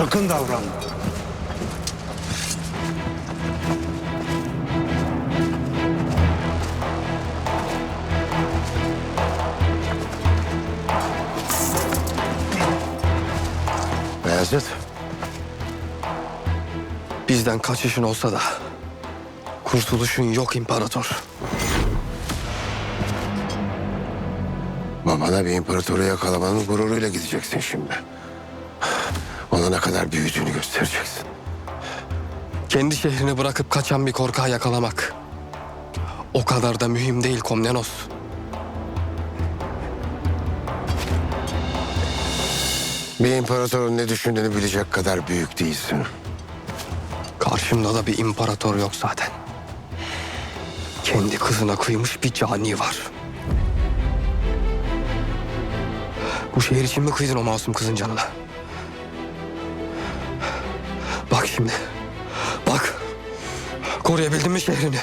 Sakın davranma. Beyazıt. Bizden kaçışın olsa da kurtuluşun yok imparator. Babana bir imparatoru yakalamanın gururuyla gideceksin şimdi. Ne kadar büyüdüğünü göstereceksin. Kendi şehrini bırakıp kaçan bir korkağı yakalamak. O kadar da mühim değil Komnenos. Bir imparatorun ne düşündüğünü bilecek kadar büyük değilsin. Karşımda da bir imparator yok zaten. Kendi kızına kıymış bir cani var. Bu şehir için mi kıydın o masum kızın canına? Şimdi. Bak. Koruyabildin mi şehrini?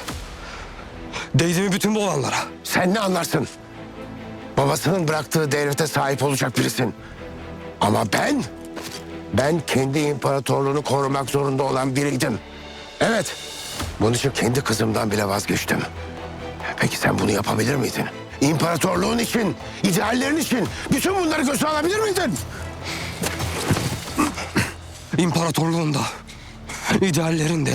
Değdi mi bütün bu olanlara? Sen ne anlarsın? Babasının bıraktığı devlete sahip olacak birisin. Ama ben, ben kendi imparatorluğunu korumak zorunda olan biriydim. Evet, bunun için kendi kızımdan bile vazgeçtim. Peki sen bunu yapabilir miydin? İmparatorluğun için, ideallerin için bütün bunları göze alabilir miydin? İmparatorluğun da, ideallerin de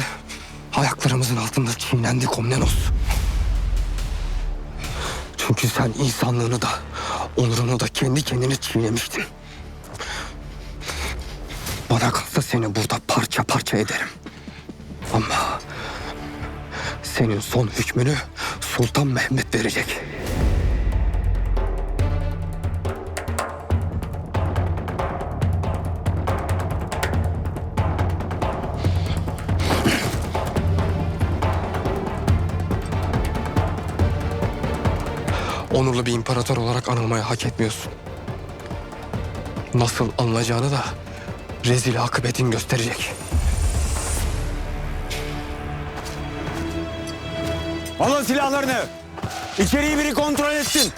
ayaklarımızın altında çiğnendi Komnenos. Çünkü sen insanlığını da, onurunu da kendi kendine çiğnemiştin. Bana kalsa seni burada parça parça ederim. Ama senin son hükmünü Sultan Mehmet verecek. Onurlu bir imparator olarak anılmayı hak etmiyorsun. Nasıl anılacağını da rezil akıbetin gösterecek. Alın silahlarını. İçeriği biri kontrol etsin.